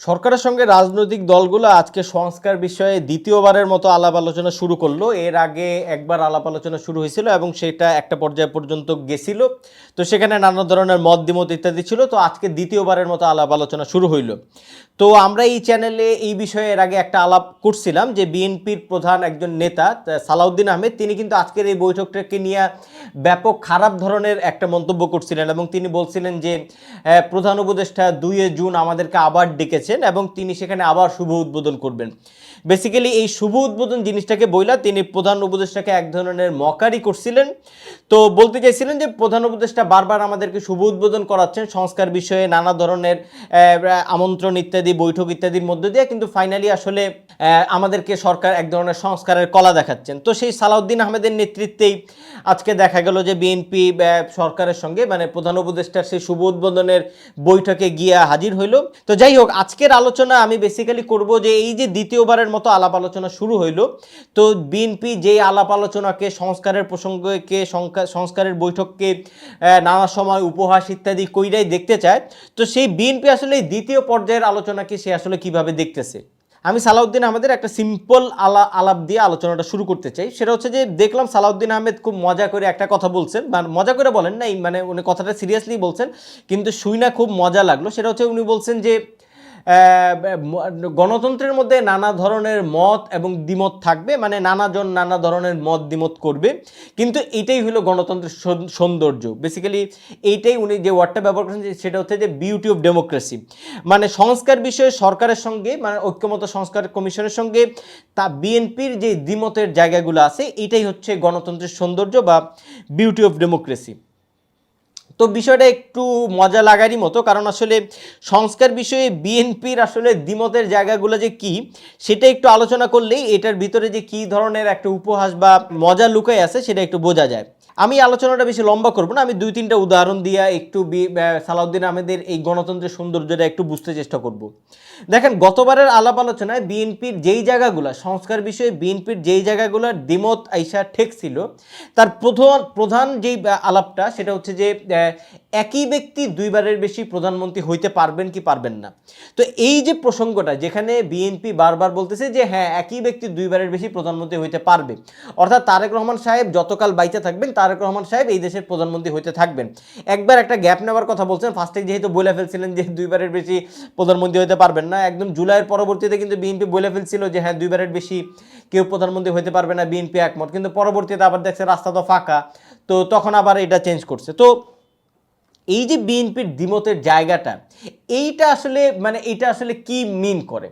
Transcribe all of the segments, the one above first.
সরকারের সঙ্গে রাজনৈতিক দলগুলো আজকে সংস্কার বিষয়ে দ্বিতীয়বারের মতো আলাপ আলোচনা শুরু করল। এর আগে একবার আলাপ আলোচনা শুরু হয়েছিল এবং সেটা একটা পর্যায় পর্যন্ত গেছিল। তো সেখানে নানা ধরনের মত দ্বিমত ইত্যাদি ছিল। তো আজকে দ্বিতীয়বারের মতো আলাপ আলোচনা শুরু হইল। তো আমরা এই চ্যানেলে এই বিষয়ে এর আগে একটা আলাপ করছিলাম যে বিএনপির প্রধান একজন নেতা সালাউদ্দিন আহমেদ, তিনি কিন্তু আজকের এই বৈঠকটাকে নিয়ে ব্যাপক খারাপ ধরনের একটা মন্তব্য করছিলেন এবং তিনি বলছিলেন যে প্রধান উপদেষ্টা দুইয়ে জুন আমাদেরকে আবার ডেকেছেন এবং তিনি সেখানে আবার শুভ উদ্বোধন করবেন। বেসিক্যালি এই শুভ উদ্বোধন জিনিসটাকে বইলা তিনি প্রধান উপদেষ্টাকে এক ধরনের মকারি করছিলেন। তো বলতে চাইছিলেন যে প্রধান উপদেষ্টা বারবার আমাদেরকে শুভ উদ্বোধন করাচ্ছেন, সংস্কার বিষয়ে নানা ধরনের আমন্ত্রণ ইত্যাদি, বৈঠক ইত্যাদির মধ্য দিয়ে, কিন্তু ফাইনালি আসলে আমাদেরকে সরকার এক ধরনের সংস্কারের কলা দেখাচ্ছেন। তো সেই সালাউদ্দিন আহমেদের নেতৃত্বেই আজকে দেখা গেল যে বিএনপি সরকারের সঙ্গে মানে প্রধান উপদেষ্টার সেই শুভ উদ্বোধনের বৈঠকে গিয়ে হাজির হইল। তো যাই হোক আজকের আলোচনা আমি বেসিক্যালি করব যে এই যে দ্বিতীয়বারের মতো আলাপ আলোচনা শুরু হইল, তো বিএনপি যে আলাপ আলোচনাকে, সংস্কারের প্রসঙ্গকে, সংকা- সংস্কারের বৈঠককে নানা সময় উপহাস ইত্যাদি কইরাই দেখতে চায়, তো সেই বিএনপি আসলে দ্বিতীয় পর্যায়ের আলোচনাকে সে আসলে কীভাবে দেখতেছে? আমি সালাউদ্দিন আহমেদের একটা সিম্পল আলা, আলাপ দিয়ে আলোচনাটা শুরু করতে চাই, সেটা হচ্ছে যে দেখলাম সালাউদ্দিন আহমেদ খুব মজা করে একটা কথা বলছেন, বা মজা করে বলেন নাই মানে উনি কথাটা সিরিয়াসলি বলছেন, কিন্তু শুই না খুব মজা লাগল, সেটা হচ্ছে উনি বলছেন যে গণতন্ত্রের মধ্যে নানা ধরনের মত এবং দ্বিমত থাকবে মানে নানাজন নানা ধরনের মত দ্বিমত করবে। কিন্তু এটাই হলো গণতন্ত্রের সৌন্দর্য। বেসিক্যালি এইটাই উনি যে ওয়ার্ডটা ব্যবহার করেছেন সেটা হচ্ছে যে বিউটি অফ ডেমোক্রেসি মানে সংস্কার বিষয়ে সরকারের সঙ্গে মানে ঐক্যমত সংস্কার কমিশনের সঙ্গে, তা বিএনপির যে দ্বিমতের জায়গাগুলো আছে, এটাই হচ্ছে গণতন্ত্রের সৌন্দর্য বা বিউটি অফ ডেমোক্রেসি তো বিষয়টা একটু মজা লাগারই মতো, কারণ আসলে সংস্কার বিষয়ে বিএনপির আসলে দ্বিমতের জায়গাগুলো যে কি, সেটা একটু আলোচনা করলেই এটার ভিতরে যে কি ধরনের একটা উপহাস বা মজা লুকাই আছে সেটা একটু বোঝা যায়। আমি আলোচনাটা বেশি লম্বা করব না, আমি দুই তিনটা উদাহরণ দিয়ে একটু সালাউদ্দিন আহমেদের এই গণতন্ত্রের সৌন্দর্যটা একটু বুঝতে চেষ্টা করব। দেখেন, গতবারের আলাপ আলোচনায় বিএনপির যেই জায়গাগুলো, সংস্কার বিষয়ে বিএনপির যেই জায়গাগুলো দ্বিমত আইসা ঠেকছিল, তার প্রধান প্রধান যেই আলাপটা, সেটা হচ্ছে যে একই ব্যক্তি দুইবারের বেশি প্রধানমন্ত্রী হইতে পারবেন কি পারবেন না। তো এই যে প্রসঙ্গটা, যেখানে বিএনপি বারবার বলতেছে যে হ্যাঁ একই ব্যক্তি দুইবারের বেশি প্রধানমন্ত্রী হইতে পারবে। অর্থাৎ তারেক রহমান সাহেব যতকাল বাইচে থাকবেন, তারেক রহমান সাহেব এই দেশের প্রধানমন্ত্রী হইতে থাকবেন। একবার একটা গ্যাপ নেওয়ার কথা বলছেন ফার্স্টে যেহেতু বলে ফেলছিলেন যে, দুইবারের বেশি প্রধানমন্ত্রী হইতে পারবেন না, একদম জুলাইয়ের পরবর্তীতে কিন্তু বিএনপি বলে ফেলছিল যে হ্যাঁ দুইবারের বেশি কেউ প্রধানমন্ত্রী হইতে পারবে না বিএনপি একমত। কিন্তু পরবর্তীতে আবার দেখছে রাস্তা তো ফাঁকা, তো তখন আবার এটা চেঞ্জ করছে। তো এই যে বিএনপির দ্বিমতের জায়গাটা, এইটা আসলে মানে এটা আসলে কি মিন করে?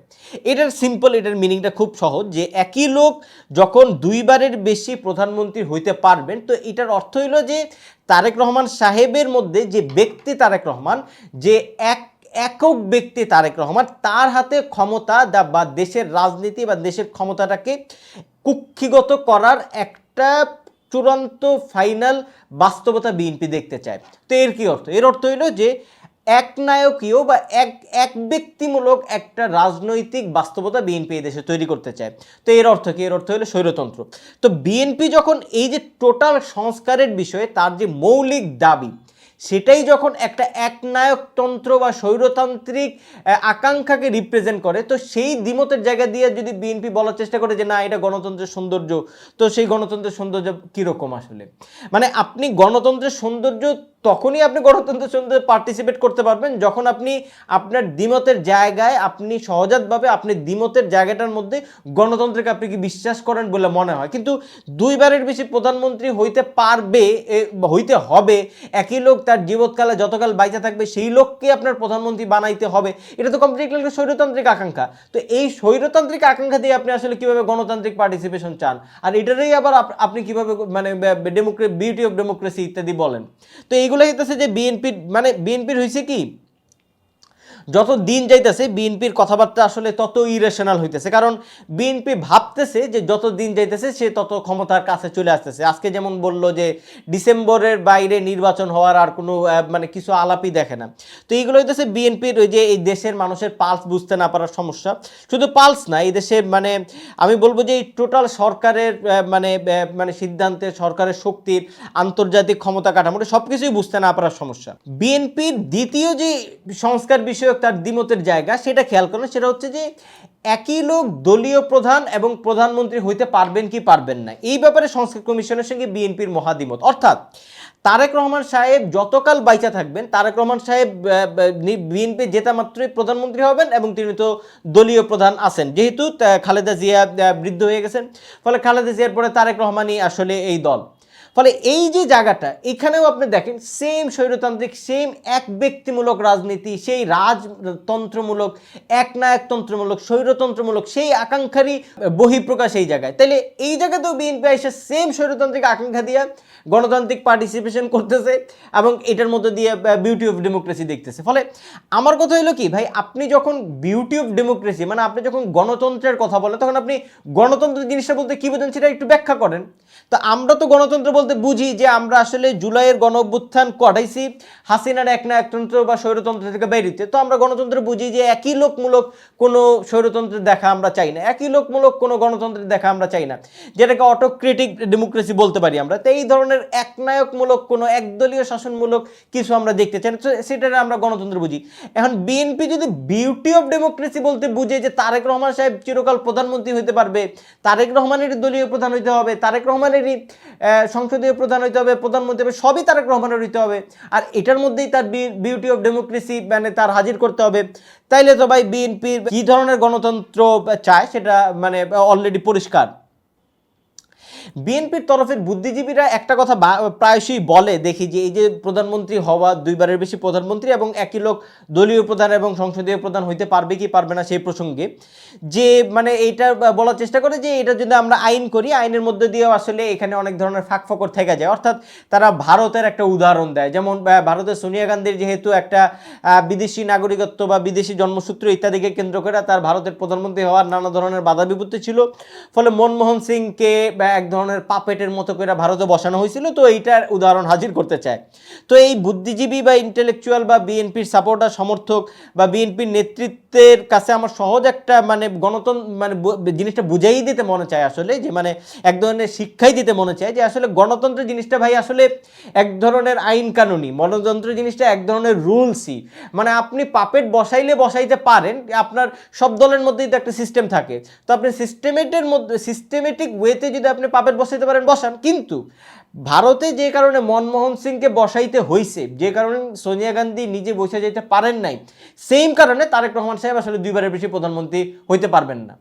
এটার সিম্পল এটার মিনিংটা খুব সহজ যে একই লোক যখন দুইবারের বেশি প্রধানমন্ত্রী হইতে পারবেন, তো এটার অর্থ হইল যে তারেক রহমান সাহেবের মধ্যে যে ব্যক্তি তারেক রহমান, যে এক, একক ব্যক্তি তারেক রহমান, তার হাতে ক্ষমতা বা দেশের রাজনীতি বা দেশের ক্ষমতাটাকে কুক্ষিগত করার একটা চূড়ান্ত ফাইনাল বাস্তবতা বিএনপি দেখতে চায়। তো এর কী অর্থ? এর অর্থ হইল যে এক নায়কীয় বা এক এক ব্যক্তিমূলক একটা রাজনৈতিক বাস্তবতা বিএনপি এই দেশে তৈরি করতে চায়। তো এর অর্থ কি? এর অর্থ হলো স্বৈরতন্ত্র। তো বিএনপি যখন এই যে টোটাল সংস্কারের বিষয়ে তার যে মৌলিক দাবি সেটাই যখন একটা একনায়কতন্ত্র বা স্বৈরতান্ত্রিক আকাঙ্ক্ষাকে রিপ্রেজেন্ট করে, তো সেই দ্বিমতের জায়গা দিয়ে যদি বিএনপি বলার চেষ্টা করে যে, না, এটা গণতন্ত্রের সৌন্দর্য। তো সেই গণতন্ত্রের সৌন্দর্য কীরকম আসলে? মানে আপনি গণতন্ত্রের সৌন্দর্য তখনই আপনি গণতন্ত্রের সৌন্দর্যে পার্টিসিপেট করতে পারবেন। যখন আপনি আপনার দ্বিমতের জায়গায় আপনি সহজাতভাবে আপনি দ্বিমতের জায়গাটার মধ্যে গণতন্ত্রকে আপনি কি বিশ্বাস করেন বলে মনে হয়? কিন্তু দুইবারের বেশি প্রধানমন্ত্রী হইতে পারবে হইতে হবে, একই লোক তার জীবৎকালে যতকাল বাইচা থাকবে সেই লোককে আপনার প্রধানমন্ত্রী বানাইতে হবে। এটা তো কমপ্লিটলি একটা স্বৈরতান্ত্রিক আকাঙ্ক্ষা। তো এই স্বৈরতান্ত্রিক আকাঙ্ক্ষা দিয়ে আপনি আসলে কীভাবে গণতান্ত্রিক পার্টিসিপেশন চান? আর এটারই আবার আপ- আপনি কীভাবে মানে ডেমোক্রে বিউটি অফ ডেমোক্রেসি ইত্যাদি বলেন। তো এইগুলো হইতেছে যে বিএনপির মানে বিএনপির হয়েছে কি? যত দিন যাইতেছে, বিএনপির কথাবার্তা আসলে তত ইরেশনাল হইতেছে। কারণ বিএনপি ভাবতেছে যে যত দিন যাইতেছে, সে তত ক্ষমতার কাছে চলে আসতেছে। আজকে যেমন বলল যে ডিসেম্বরের বাইরে নির্বাচন হওয়ার আর কোনো মানে কিছু আলাপই দেখে না। তো এইগুলো হইতেছে বিএনপির ওই যে এই দেশের মানুষের পালস বুঝতে না পারার সমস্যা। শুধু পালস না, এই দেশের মানে আমি বলব যে এই টোটাল সরকারের মানে মানে সিদ্ধান্তে সরকারের শক্তির আন্তর্জাতিক ক্ষমতা কাঠামোটা সব কিছুই বুঝতে না পারার সমস্যা। বিএনপির দ্বিতীয় যে সংস্কার বিষয়ক তার দ্বিমতের জায়গা, সেটা খেয়াল করেন, সেটা হচ্ছে যে একই লোক দলীয় প্রধান এবং প্রধানমন্ত্রী হইতে পারবেন কি পারবেন না। এই ব্যাপারে সংস্কার কমিশনের সঙ্গে বিএনপির মহাদিমত অর্থাৎ তারেক রহমান সাহেব যতকাল বাইচা থাকবেন, তারেক রহমান সাহেব বিএনপি জেতা মাত্রই প্রধানমন্ত্রী হবেন এবং তিনি তো দলীয় প্রধান আছেন। যেহেতু খালেদা জিয়া বৃদ্ধ হয়ে গেছেন, ফলে খালেদা জিয়ার পরে তারেক রহমানই আসলে এই দল। ফলে এই যে জায়গাটা, এখানেও আপনি দেখেন সেম স্বৈরতান্ত্রিক সেম এক ব্যক্তিমূলক রাজনীতি, সেই রাজতন্ত্রমূলক একনায়কতন্ত্রমূলক স্বৈরতন্ত্রমূলক, সেই আকাঙ্ক্ষারই বহিঃপ্রকাশ এই জায়গায়। তাহলে এই জায়গাতেও বিএনপি এসে সেম স্বৈরতান্ত্রিক আকাঙ্ক্ষা দিয়ে গণতান্ত্রিক পার্টিসিপেশন করতেছে এবং এটার মধ্যে দিয়ে বিউটি অফ ডেমোক্রেসি দেখতেছে। ফলে আমার কথা হলো কি, ভাই, আপনি যখন বিউটি অফ ডেমোক্রেসি মানে আপনি যখন গণতন্ত্রের কথা বলেন, তখন আপনি গণতন্ত্র জিনিসটা বলতে কী বোঝেন সেটা একটু ব্যাখ্যা করেন। তো আমরা তো গণতন্ত্র বলতে বুঝি যে আমরা আসলে জুলাইয়ের গণ অভ্যুত্থান কটাইছি হাসিনার এক না একতন্ত্র বা স্বৈরতন্ত্র থেকে বেরিতে তো আমরা গণতন্ত্র বুঝি যে একই লোকমূলক কোনো স্বৈরতন্ত্রের দেখা আমরা চাই না। একই লোকমূলক কোনো গণতন্ত্রের দেখা আমরা চাই না। যেটাকে অটোক্রেটিক ডেমোক্রেসি বলতে পারি আমরা। তো এই ধরনের একনায়কমূলক কোনো একদলীয় শাসনমূলক কিছু আমরা দেখতে চাই সেটা আমরা গণতন্ত্র বুঝি। এখন বিএনপি যদি বিউটি অফ ডেমোক্রেসি বলতে বুঝে যে তারেক রহমান সাহেব চিরকাল প্রধানমন্ত্রী হতে পারবে, তারেক রহমানের দলীয় প্রধান হইতে হবে, তারেক রহমানেরই আহ, সংসদীয় প্রধান হইতে হবে প্রধানমন্ত্রী হবে সবই তারেক রহমানের হইতে হবে। আর এটার মধ্যেই তার বিউটি অফ ডেমোক্রেসি মানে তার হাজির করতে হবে। তাইলে তো ভাই বিএনপির কী ধরনের গণতন্ত্র চায় সেটা মানে অলরেডি পরিষ্কার। বিএনপির তরফের বুদ্ধিজীবীরা একটা কথা প্রায়শই বলে দেখি যে এই যে প্রধানমন্ত্রী হওয়া দুইবারের বেশি প্রধানমন্ত্রী এবং একই লোক দলীয় প্রধান এবং সংসদীয় প্রধান হইতে পারবে কি পারবে না সেই প্রসঙ্গে, যে মানে এইটা বলার চেষ্টা করে যে এটা যদি আমরা আইন করি, আইনের মধ্যে দিয়েও আসলে এখানে অনেক ধরনের ফাঁক ফকর থেকে যায়। অর্থাৎ তারা ভারতের একটা উদাহরণ দেয়, যেমন ভারতের সোনিয়া গান্ধীর যেহেতু একটা বিদেশি নাগরিকত্ব বা বিদেশি জন্মসূত্র ইত্যাদিকে কেন্দ্র করে তার ভারতের প্রধানমন্ত্রী হওয়ার নানা ধরনের বাধা বিপত্তি ছিল। ফলে মনমোহন সিংকে এক ধরনের পাপেটের মতো করে ভারতে বসানো হয়েছিল, তো এইটার উদাহরণ হাজির করতে চায়। তো এই বুদ্ধিজীবী বা ইন্টেলেকচুয়াল বা বিএনপির সাপোর্টার সমর্থক বা বিএনপির নেতৃত্বের কাছে আমার সহজ একটা মানে গণতন্ত্র মানে জিনিসটা বুঝাই দিতে মনে চায় আসলে, যে মানে এক ধরনের শিক্ষাই দিতে মনে চায় যে আসলে গণতন্ত্র জিনিসটা ভাই আসলে এক ধরনের আইন কানুনি গণতন্ত্র জিনিসটা এক ধরনের রুলসই। মানে আপনি পাপেট বসাইলে বসাইতে পারেন, আপনার সব দলের মধ্যেই তো একটা সিস্টেম থাকে। তো আপনি সিস্টেমেটের মধ্যে সিস্টেমেটিক ওয়েতে যদি আপনি পাপেট বসাইতে পারেন, বসান। কিন্তু ভারতে যে কারণে মনমোহন সিংকে বসাইতে হয়েছে যে কারণে সোনিয়া গান্ধী নিজে বসে যেতে পারেন নাই, সেম কারণে তারেক রহমান সাহেব আসলে দুইবারের বেশি প্রধানমন্ত্রী হইতে পারবেন না।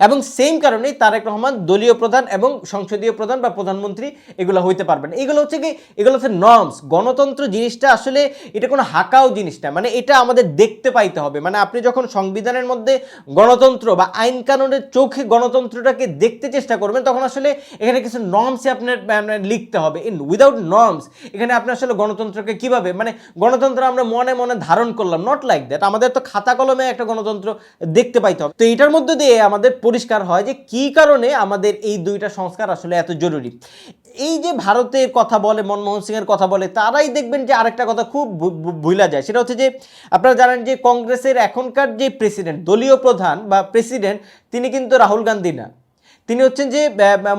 এবং সেম কারণেই তারেক রহমান দলীয় প্রধান এবং সংসদীয় প্রধান বা প্রধানমন্ত্রী এগুলো হইতে পারবেন। এগুলো হচ্ছে কি? এগুলো হচ্ছে নর্মস গণতন্ত্র জিনিসটা আসলে এটা কোনো হাঁকাও জিনিস না। মানে এটা আমাদের দেখতে পাইতে হবে। মানে আপনি যখন সংবিধানের মধ্যে গণতন্ত্র বা আইন কানুনের চোখে গণতন্ত্রটাকে দেখতে চেষ্টা করবেন, তখন আসলে এখানে কিছু নর্মসে আপনার মানে লিখতে হবে। ইন উইদাউট নর্মস এখানে আপনি আসলে গণতন্ত্রকে কীভাবে মানে গণতন্ত্র আমরা মনে মনে ধারণ করলাম। নট লাইক দ্যাট আমাদের তো খাতা কলমে একটা গণতন্ত্র দেখতে পাইতে হবে। তো এটার মধ্যে দিয়ে আমাদের পরিষ্কার হয় যে কি কারণে আমাদের এই দুইটা সংস্কার আসলে এত জরুরি। এই যে ভারতের কথা বলে, মনমোহন সিংয়ের কথা বলে, তারাই দেখবেন যে আরেকটা কথা খুব ভুলা যায়। সেটা হচ্ছে যে আপনারা জানেন যে কংগ্রেসের এখনকার যে প্রেসিডেন্ট, দলীয় প্রধান বা প্রেসিডেন্ট, তিনি কিন্তু রাহুল গান্ধী না। তিনি হচ্ছেন যে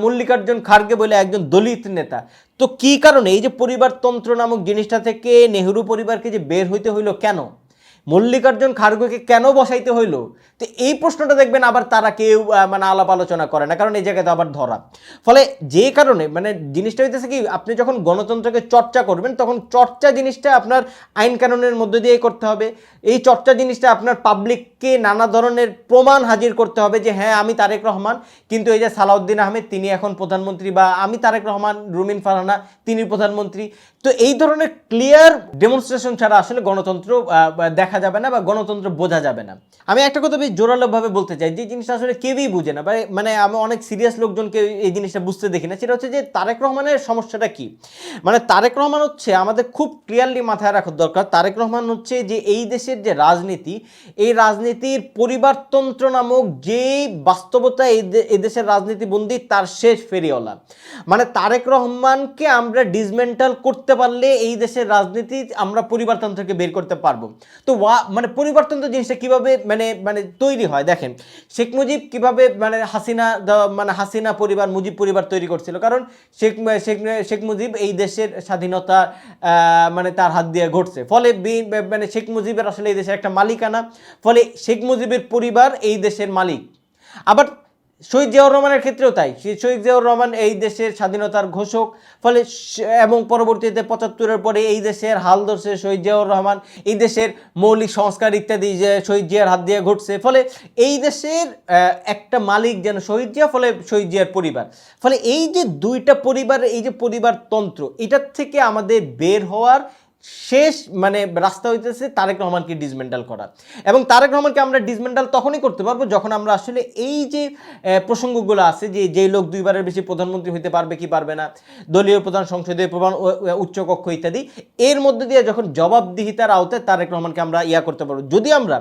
মল্লিকার্জুন খার্গে বলে একজন দলিত নেতা। তো কি কারণে এই যে পরিবারতন্ত্র নামক জিনিসটা থেকে নেহরু পরিবারকে যে বের হইতে হইল কেন? মল্লিকার্জুন খার্গেকে কেন বসাইতে হইল? তো এই প্রশ্নটা দেখবেন আবার তারা কেউ মানে আলাপ আলোচনা করে না, কারণ এই জায়গায় তো আবার ধরা। ফলে যে কারণে মানে জিনিসটা হইতেছে কি, আপনি যখন গণতন্ত্রকে চর্চা করবেন, তখন চর্চা জিনিসটা আপনার আইন কানুনের মধ্যে দিয়ে করতে হবে। এই চর্চা জিনিসটা আপনার পাবলিককে নানা ধরনের প্রমাণ হাজির করতে হবে যে হ্যাঁ আমি তারেক রহমান, কিন্তু এই যে সালাউদ্দিন আহমেদ, তিনি এখন প্রধানমন্ত্রী, বা আমি তারেক রহমান, রুমিন ফারহানা, তিনি প্রধানমন্ত্রী। তো এই ধরনের ক্লিয়ার ডেমনস্ট্রেশন ছাড়া আসলে গণতন্ত্র বা দেখা যাবে না বা গণতন্ত্র বোঝা যাবে না। আমি একটা কথা বেশ জোরালোভাবে বলতে চাই, যে জিনিসটা আসলে কেউই বুঝে না। মানে আমি অনেক সিরিয়াস লোকজনকে এই জিনিসটা বুঝতে দেখি না। সেটা হচ্ছে যে তারেক রহমানের সমস্যাটা কি? মানে তারেক রহমান হচ্ছে আমাদের খুব ক্লিয়ারলি মাথায় রাখা দরকার। তারেক রহমান হচ্ছে যে এই দেশের যে রাজনীতি, এই রাজনীতির পরিবারতন্ত্র নামক যেই বাস্তবতা এই দেশের রাজনীতিবন্দি, তার শেষ ফেরিওয়ালা। মানে তারেক রহমানকে আমরা ডিসমেন্টাল করতে পারলে এই দেশের রাজনীতি আমরা পরিবারতন্ত্রকে বের করতে পারব। তো ওয়া মানে পরিবর্তন তো জিনিসটা কীভাবে মানে মানে তৈরি হয়? দেখেন, শেখ মুজিব কীভাবে মানে হাসিনা মানে হাসিনা পরিবার, মুজিব পরিবার তৈরি করছিল। কারণ শেখ শেখ শেখ মুজিব এই দেশের স্বাধীনতা মানে তার হাত দিয়ে ঘটছে। ফলে মানে শেখ মুজিবের আসলে এই দেশের একটা মালিকানা। ফলে শেখ মুজিবের পরিবার এই দেশের মালিক। আবার শহীদ জিয়াউর রহমানের ক্ষেত্রেও তাই। শহীদ জিয়াউর রহমান এই দেশের স্বাধীনতার ঘোষক, ফলে এবং পরবর্তীতে পঁচাত্তরের পরে এই দেশের হাল ধরছে শহীদ জিয়াউর রহমান, এই দেশের মৌলিক সংস্কার ইত্যাদি যে শহীদ জিয়ার হাত দিয়ে ঘটছে, ফলে এই দেশের একটা মালিক যেন শহীদ জিয়া, ফলে শহীদ জিয়ার পরিবার। ফলে এই যে দুইটা পরিবার, এই যে পরিবারতন্ত্র এটার থেকে আমাদের বের হওয়ার শেষ মানে রাস্তা হইতেছে তারেক রহমানকে ডিসমেন্টাল করা। এবং তারেক রহমানকে আমরা ডিসমেন্টাল তখনই করতে পারব যখন আমরা আসলে এই যে প্রসঙ্গগুলো আছে যে যেই লোক দুইবারের বেশি প্রধানমন্ত্রী হইতে পারবে কি পারবে না, দলীয় প্রধান, সংসদীয় প্রধান উচ্চকক্ষ ইত্যাদি, এর মধ্যে দিয়ে যখন জবাবদিহিতার আওতায় তারেক রহমানকে আমরা ইয়া করতে পারব। যদি আমরা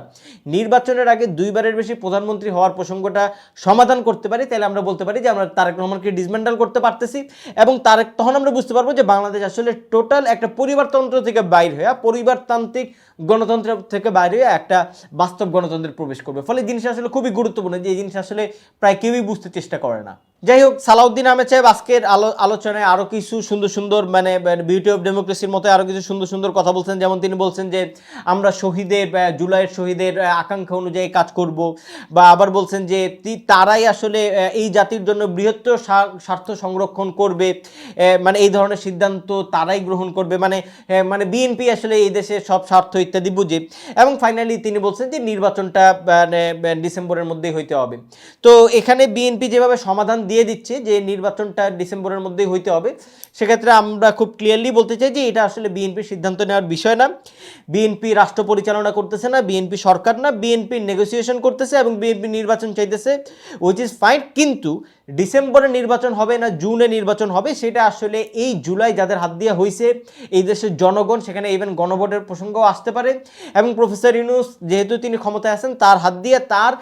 নির্বাচনের আগে দুইবারের বেশি প্রধানমন্ত্রী হওয়ার প্রসঙ্গটা সমাধান করতে পারি, তাহলে আমরা বলতে পারি যে, আমরা তারেক রহমানকে ডিসমেন্টাল করতে পারতেছি এবং তারেক, তখন আমরা বুঝতে পারব যে, বাংলাদেশ আসলে টোটাল একটা পরিবারতন্ত্র থেকে বাইর হয়ে পরিবারতান্ত্রিক গণতন্ত্র থেকে বাইরে হয়ে একটা বাস্তব গণতন্ত্রে প্রবেশ করবে। ফলে জিনিসটা আসলে খুবই গুরুত্বপূর্ণ যে এই জিনিস আসলে প্রায় কেউই বুঝতে চেষ্টা করে না। যাই হোক সালাউদ্দিন আহমেদ সাহেব আজকের আলো আলোচনায় আরও কিছু সুন্দর সুন্দর মানে বিউটি অফ ডেমোক্রেসির মতো আরও কিছু সুন্দর সুন্দর কথা বলছেন। যেমন তিনি বলছেন যে, আমরা শহীদের জুলাইয়ের শহীদের আকাঙ্ক্ষা অনুযায়ী কাজ করব। বা আবার বলছেন যে তারাই আসলে এই জাতির জন্য বৃহত্তর স্বার্থ সংরক্ষণ করবে। মানে এই ধরনের সিদ্ধান্ত তারাই গ্রহণ করবে। মানে মানে বিএনপি আসলে এই দেশে সব স্বার্থ ইত্যাদি বুঝে। এবং ফাইনালি তিনি বলছেন যে, নির্বাচনটা মানে ডিসেম্বরের মধ্যেই হইতে হবে। তো এখানে বিএনপি যেভাবে সমাধান দিয়ে দিচ্ছে যে নির্বাচনটা ডিসেম্বরের মধ্যেই হইতে হবে। সেক্ষেত্রে আমরা খুব ক্লিয়ারলি বলতে চাই যে এটা আসলে বিএনপির সিদ্ধান্ত নেওয়ার বিষয় না। বিএনপি রাষ্ট্র পরিচালনা করতেছে না, বিএনপি সরকার না, বিএনপি নেগোসিয়েশন করতেছে এবং বিএনপি নির্বাচন চাইতেছে উইচ ইজ ফাইন কিন্তু ডিসেম্বরে নির্বাচন হবে না, জুনে নির্বাচন হবে, সেটা আসলে এই জুলাই যাদের হাত দিয়ে হয়েছে এই দেশের জনগণ, সেখানে ইভেন গণভোটের প্রসঙ্গও আসতে পারে এবং প্রফেসর ইউনুস যেহেতু তিনি ক্ষমতায় আছেন, তার হাত দিয়ে তার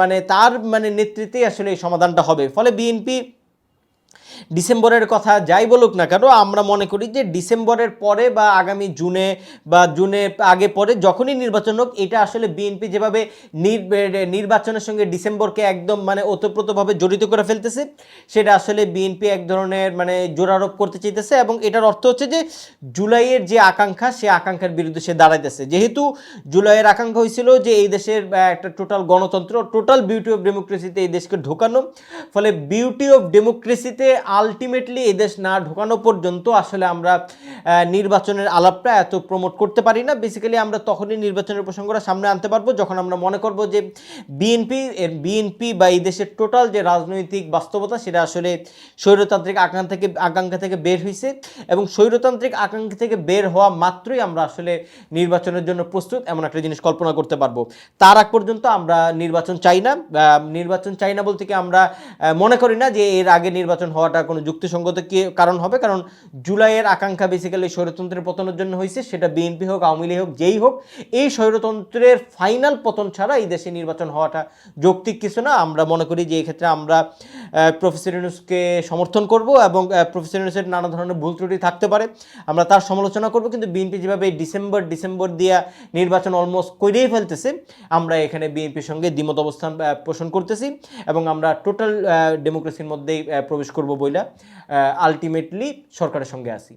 মানে তার মানে নেতৃত্বেই আসলে এই সমাধানটা হবে। ফলে বিএনপি ডিসেম্বরের কথা যাই বলুক না কেন, আমরা মনে করি যে ডিসেম্বরের পরে বা আগামী জুনে বা জুনে আগে পরে যখনই নির্বাচন হোক, এটা আসলে বিএনপি যেভাবে নির- নির্বাচনের সঙ্গে ডিসেম্বরকে একদম মানে ওতপ্রোতভাবে জড়িত করে ফেলতেছে, সেটা আসলে বিএনপি এক ধরনের মানে জোরারোপ করতে চাইতেছে এবং এটার অর্থ হচ্ছে যে জুলাইয়ের যে আকাঙ্ক্ষা, সে আকাঙ্ক্ষার বিরুদ্ধে সে দাঁড়াইতেছে। যেহেতু জুলাইয়ের আকাঙ্ক্ষা হয়েছিল যে এই দেশের একটা টোটাল গণতন্ত্র টোটাল বিউটি অফ ডেমোক্রেসিতে এই দেশকে ঢোকানো, ফলে বিউটি অফ ডেমোক্রেসিতে আলটিমেটলি এই দেশ না ঢোকানো পর্যন্ত আসলে আমরা নির্বাচনের আলাপটা এত প্রমোট করতে পারি না। বেসিক্যালি আমরা তখনই নির্বাচনের প্রসঙ্গটা সামনে আনতে পারব, যখন আমরা মনে করব যে বিএনপি এর বিএনপি বা এই দেশের টোটাল যে রাজনৈতিক বাস্তবতা সেটা আসলে স্বৈরতান্ত্রিক আকাঙ্ক্ষা থেকে আকাঙ্ক্ষা থেকে বের হয়েছে এবং স্বৈরতান্ত্রিক আকাঙ্ক্ষা থেকে বের হওয়া মাত্রই আমরা আসলে নির্বাচনের জন্য প্রস্তুত, এমন একটা জিনিস কল্পনা করতে পারব। তার আগ পর্যন্ত আমরা নির্বাচন চাই না। নির্বাচন চাই না বলতে কি আমরা মনে করি না যে এর আগে নির্বাচন হওয়াটা কোনো যুক্তিসঙ্গত কি কারণ হবে? কারণ জুলাইয়ের আকাঙ্ক্ষা বেসিক্যালি স্বৈরতন্ত্রের পতনের জন্য হয়েছে। সেটা বিএনপি হোক, আওয়ামী লীগ হোক, যেই হোক, এই স্বৈরতন্ত্রের ফাইনাল পতন ছাড়া এই দেশে নির্বাচন হওয়াটা যৌক্তিক কিছু না। আমরা মনে করি যে এই ক্ষেত্রে আমরা প্রফেসর ইউনুসকে সমর্থন করব এবং প্রফেসর ইউনুসের নানা ধরনের ভুল ত্রুটি থাকতে পারে। আমরা তার সমালোচনা করব, কিন্তু বিএনপি যেভাবে ডিসেম্বর ডিসেম্বর দিয়া নির্বাচন অলমোস্ট করেই ফেলতেছে, আমরা এখানে বিএনপির সঙ্গে দ্বিমত অবস্থান পোষণ করতেছি এবং আমরা টোটাল ডেমোক্রেসির মধ্যেই প্রবেশ করব বইলা আলটিমেটলি সরকারের সঙ্গে আছি